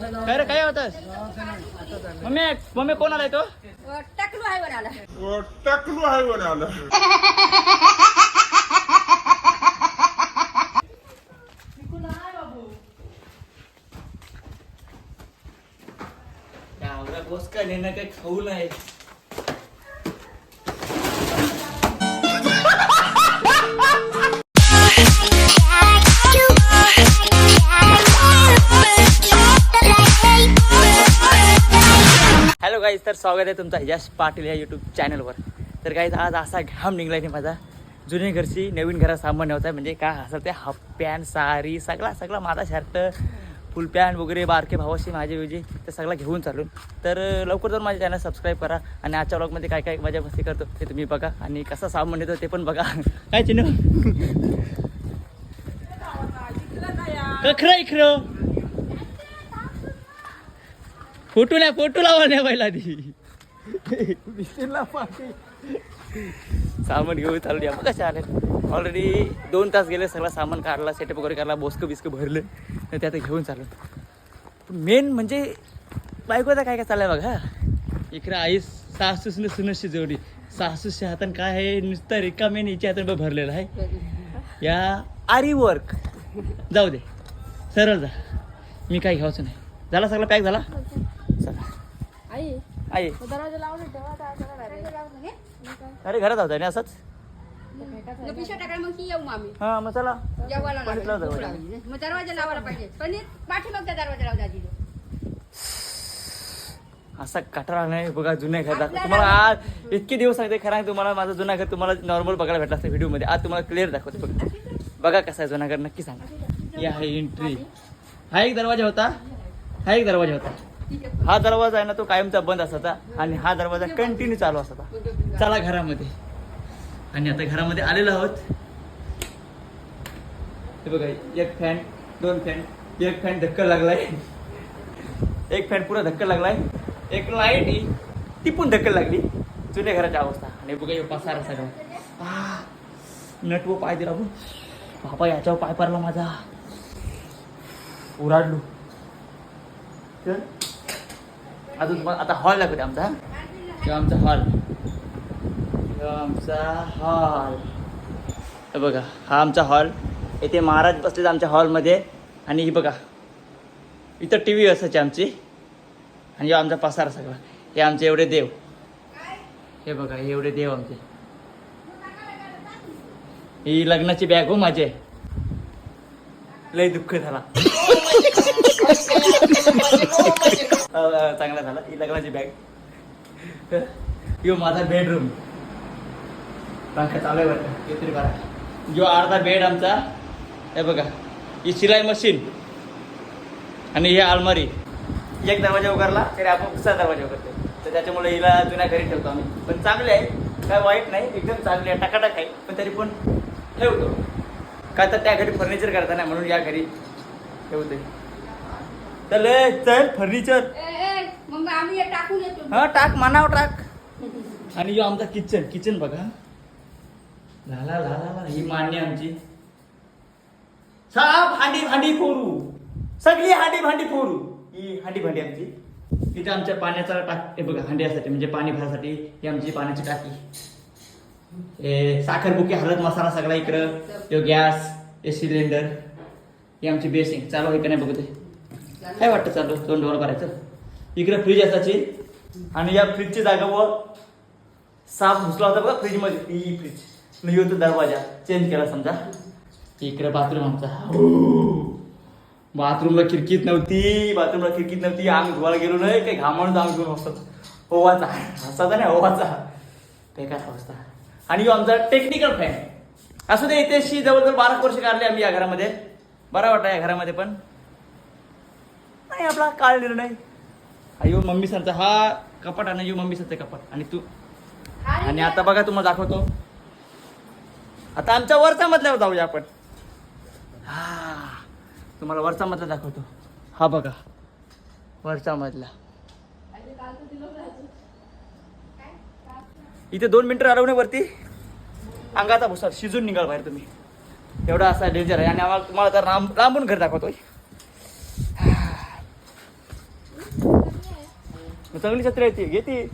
काय रे काय होतस? Mummy mummy कोण आलाय तो? टाकलो आहे बनाला टाकलो आहे बोस काय नेणं काही खाऊ नाही. स्वागत आहे तुमचा यश पाटील या यूट्यूब चॅनलवर तर गाईज आज असा घाम निघलाय नाही माझा. जुन्या घरची नवीन घरात सामान नव्हता म्हणजे काय असं ते हाफ पॅन्ट साडी सगळा सगळा माझा शर्ट फुल पॅन्ट वगैरे बारके भावाशी माझे विजे ते सगळं घेऊन चालून तर लवकर जाऊन माझ्या चॅनल सबस्क्राईब करा आणि आजच्या ब्लॉगमध्ये काय काय मजा मस्ती करतो ते तुम्ही बघा. आणि कसा सामान येतो ते पण बघा. काय चिन्ह? खरं इखरं. फोटो नाही फोटो लावा नाही पहिला आधी सामान घेऊन चालू या. कशा आले? ऑलरेडी दोन तास गेले सगळं सामान काढला सेटअप वगैरे काढला बोसकं बिस्कं भरलं. तर ते आता घेऊन चालू. मेन म्हणजे बायकोचा काय काय चाललंय बघा इकडे आई सासूस न सुनशी जोडी. सासूच्या हातान काय आहे? नुसतं रिकामे हिच्या हातान भरलेलं आहे. या आरी वर्क जाऊ दे. सरळ जा. मी काय घ्यायचं नाही. झाला सगळा पॅक झाला? आई आई. दरवाजा लावून ठेवा दरवाजा लावून घे अरे घरात होता ना असंच? हा मग चला. लाव दरवाजा. मग. दरवाजा लावायला पाहिजे. पण पाठी मग त्या दरवाजा लावू दादी असा कटरा नाही बघा जुन्या घर दाखव तुम्हाला आज इतके दिवस सांगते खरं आहे तुम्हाला माझं जुना घर तुम्हाला नॉर्मल बघायला भेटला असतं व्हिडिओमध्ये. आज तुम्हाला क्लिअर दाखवते बघा बघा कसा आहे जुना घर नक्की सांगा. या आहे एंट्री हा एक दरवाजा होता. हा एक दरवाजा होता. हा दरवाजा आहे ना तो कायमचा बंद असायचा आणि हा दरवाजा कंटिन्यू चालू असायचा. चला घरामध्ये. आणि आता घरामध्ये आलेलो आहोत. हे बघा एक फॅन दोन फॅन एक फॅन धक्का लागलाय. एक फॅन पुरा धक्का लागलाय. एक लाइट ही ती पण धक्का लागली. जुन्या घराची अवस्था. आणि बघा हे पसारा सगळा नटवो नट व पाय दिला बघ. बाबा याच्यावर पाय पडला माझा. उराडलो. तर? अजून तुम्हाला आता हॉल दाखवते आमचा किंवा आमचा हॉल आमचा हॉल हे बघा हा आमचा हॉल इथे महाराज बसलेत आमच्या हॉलमध्ये आणि ही बघा इथं टी व्ही असायची आमची. आणि हे आमचा पसारा सगळा. हे आमचे एवढे देव. हे बघा हे एवढे देव आमचे. ही लग्नाची बॅग हो माझे. लय दुःख झाला. चांगला झाला. ही लग्नाची बॅग यो माझा बेडरूम पंखा चालू आहे बरं काहीतरी बरा. जो अर्धा बेड आमचा. हे बघा. ही शिलाई मशीन आणि ही अलमारी. एक दरवाजा उघडला तरी आपण दुसरा दरवाजा उघडतो तर त्याच्यामुळे हिला जुन्या घरी ठेवतो आम्ही. पण चांगले आहे. काय वाईट नाही. एकदम चांगले आहे. टाकाटाक आहे. पण तरी पण ठेवतो. का तर त्या घरी फर्निचर करता नाही म्हणून या घरी ठेवते चल ए, चल फर्निचर मग आम्ही हे टाकून येतो. हा टाक मानाव टाक. आणि यो आमचा किचन किचन बघा. लाला लाला ला ही मान्य आमची. साप हांडी भांडी फोरू सगळी हांडी भांडी फोरू ही हांडी भांडी आमची. इथे आमच्या पाण्याचा टाक हे बघा हांड्यासाठी म्हणजे पाणी भरासाठी ही आमची पाण्याची टाकी. हे साखर बुके हळद मसाला सगळा इकडं. यो गॅस हे सिलेंडर. ही आमची बेसिंग चालू आहे का नाही बघू ते? काय वाटतं चालू दोन डोर करायचं इकडे फ्रीज असायची आणि या फ्रीजची जागा व साप घुसला होता बघा फ्रीजमध्ये. फ्रीज मी होतो दरवाजा. चेंज केला समजा. इकडे बाथरूम आमचा. बाथरूमला खिडकीत नव्हती. बाथरूमला खिडकीत नव्हती. आम्ही धुवायला गेलो नाही. काही घामण आम्ही घेऊन असतात ओवाचा. हसाचा नाही ओवाचा. बेकार अवस्था. आणि यो आमचा टेक्निकल फॅन असू दे इथेशी जवळजवळ बारा वर्ष काढले आम्ही या घरामध्ये. बरा वाटतं या घरामध्ये पण. नाही आपला काळ निर्णय. अयो मम्मी सरचा हा कपाट आणि यो मम्मी सरचा कपाट. आणि तू? आणि आता बघा तुम्हाला दाखवतो. आता आमच्या वरचा मधल्यावर जाऊया आपण. हा तुम्हाला वरचा मधला दाखवतो. हा बघा वरचा मधला. इथे दोन मिनिटं अडवणे वरती. अंगाचा भुसा शिजून निघाल बाहेर तुम्ही. एवढा असा डेंजर आहे. आणि आम्हाला तुम्हाला तर लांब लांबून घर दाखवतोय. चांगली छत्री आहे ती. घेते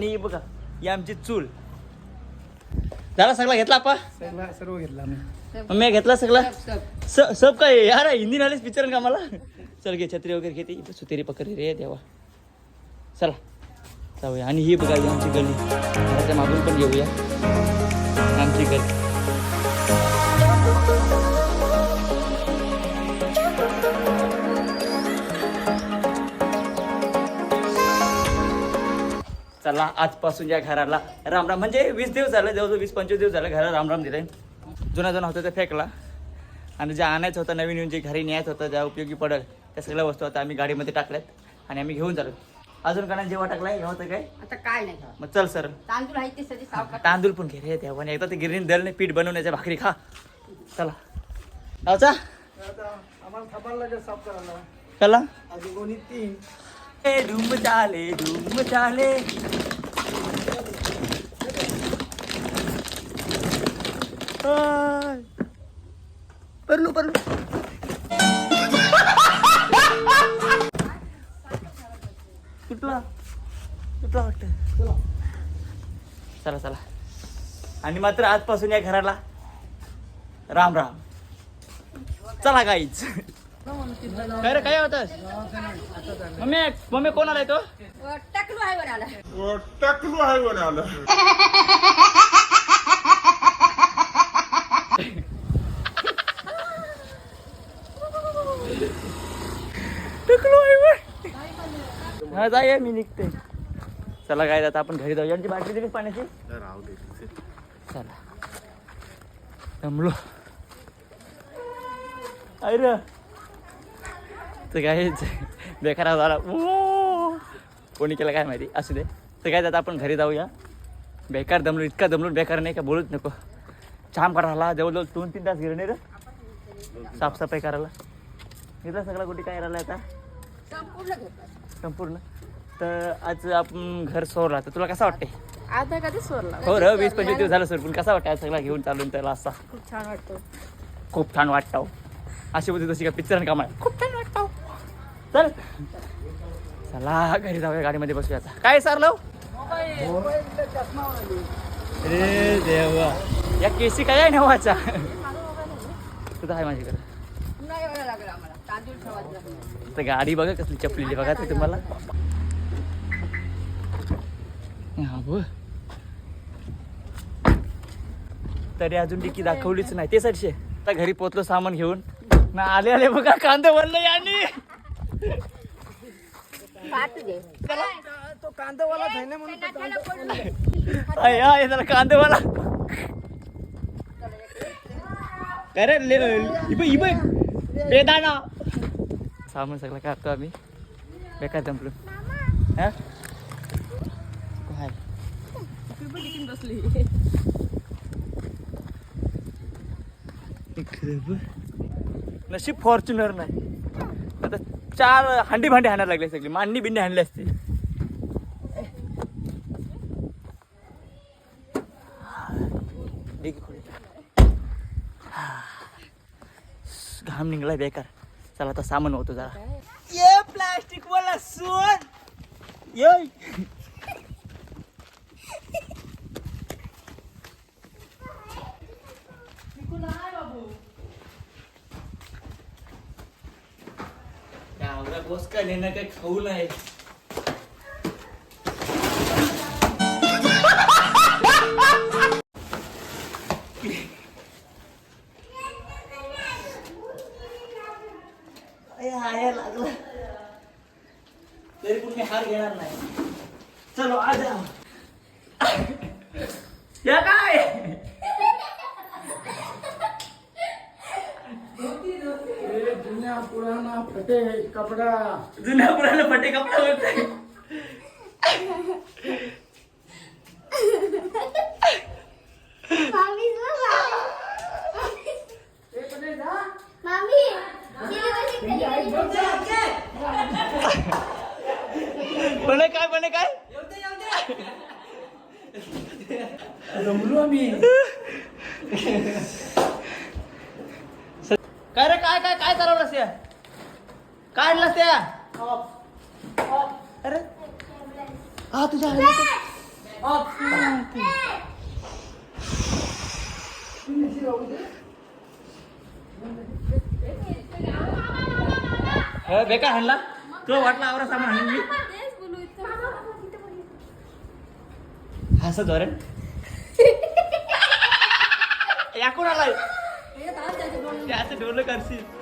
आणि हे बघा ही आमची चूल. झाला सगळा घेतला आपा? सर्व घेतला आम्ही. मम्मी घेतला सगळा? सब सब. स- सब काय? यार हिंदी नॉलेज पिक्चर का मला चल घे छत्री वगैरे घेते. इथं सुतेरी पकड रे देवा. चला जाऊया. आणि ही बघा ही आमची गली. घराच्या मागून पण घेऊया. आमची गली. चला आजपासून या घराला रामराम म्हणजे वीस दिवस झाले जवळजवळ वीस पंचवीस दिवस झाले घराला रामराम दिले जुना जुना होता ते फेकला. आणि जे आणायचं होतं नवीन नवीन जे घरी न्यायचं होतं ज्या उपयोगी पडेल त्या सगळ्या वस्तू आता आम्ही गाडीमध्ये टाकल्यात आणि आम्ही घेऊन चालू अजून कोणा जेव्हा टाकलाय? हे होतं काय? आता काय नाही मग चल सर. तांदूळ आहे ते सगळे सावकाश तांदूळ पण घे रे देवा एकदा ते गिरणीत दल नाही पीठ बनवण्याच्या भाकरी खा. चला. लावचा आता आम्हाला थांबायला लागेल साफ करायला. चला. कोणी तीन. ए धूम चाले धूम चाले. परलू परलू. कुठला? कुठला वाटतं चला चला. आणि मात्र आजपासून या घराला राम राम. चला काहीच काय रे काय होतस? मम्मी मम्मी कोण आलाय तो टकलू आहे वर आला टकलू आहे आलं. हा जाय मी निघते. चला काय आता आपण घरी जाऊ यांची बाटली दिलीस पाण्याची? चला. जमलो अरे तर काय बेकार झाला ओ कोणी केलं काय माहिती? असू दे. तर काय आता आपण घरी जाऊया. बेकार दमलो इतका दमलो बेकार नाही का? बोलूच नको. छान करायला जवळजवळ दोन तीन तास गेले नाही रे. साफसफाई करायला. इथं सगळा कुठे काय राहिलं आता? संपूर्ण तर आज आपण घर सोडला तर तुला कसा वाटते आता कधी सोडला? हो र वीस पंचवीस दिवस झालं सर पण कसा वाटतं सगळा घेऊन चालून त्याला असा? खूप छान वाटतो खूप छान वाटतं अशी होती तशी का पिक्चर कामा खूप छान वाटतं. चल. चला घरी जाऊया गाडीमध्ये बसूया आता. काय सर लव रे देवा. या केसी काय आहे नावाचा? तुझा आहे. माझ्याकडे. तर गाडी बघा कसली चपलेली बघा ते तुम्हाला. हा ब तरी अजून डिकी दाखवलीच नाही. ते सरशे आता घरी पोचलो सामान घेऊन. ना आले आले बघा कांदा बनलं दे. तो कांदावाला आहे ना म्हणून नाट्याला पडलं. आहे आहे त्याला कांदेवाला. काय रे ले इब इब. बेदाना. सामान सगळं काढतो आम्ही बेकार जंपलो हा काय बसली नशीब फॉर्च्युनर नाही आता चार हांडी भांडी हाणायला लागले सगळी मांडी बिंडी हाणली असते. घाम निघलाय बेकार चला आता सामान होतो जरा. ये प्लास्टिक वाला सोन. ये बोस का लेणं काही खाऊ नाही. तरी पण मी हार घेणार नाही. चलो आज या काय? जुन्या पुराणा फटे कपडा. जुन्या पुराला फटे कपडा होते पण काय पण काय? जमलो आम्ही. काय रे काय काय काय चालवलंस त्या काय आणलास त्या अरे. हा तुझ्या बेकार हाणला. तुला वाटलं आवरा सामान हाणून मी? हसत धोरण या कोण आलाय त्याचं डोलं करशील.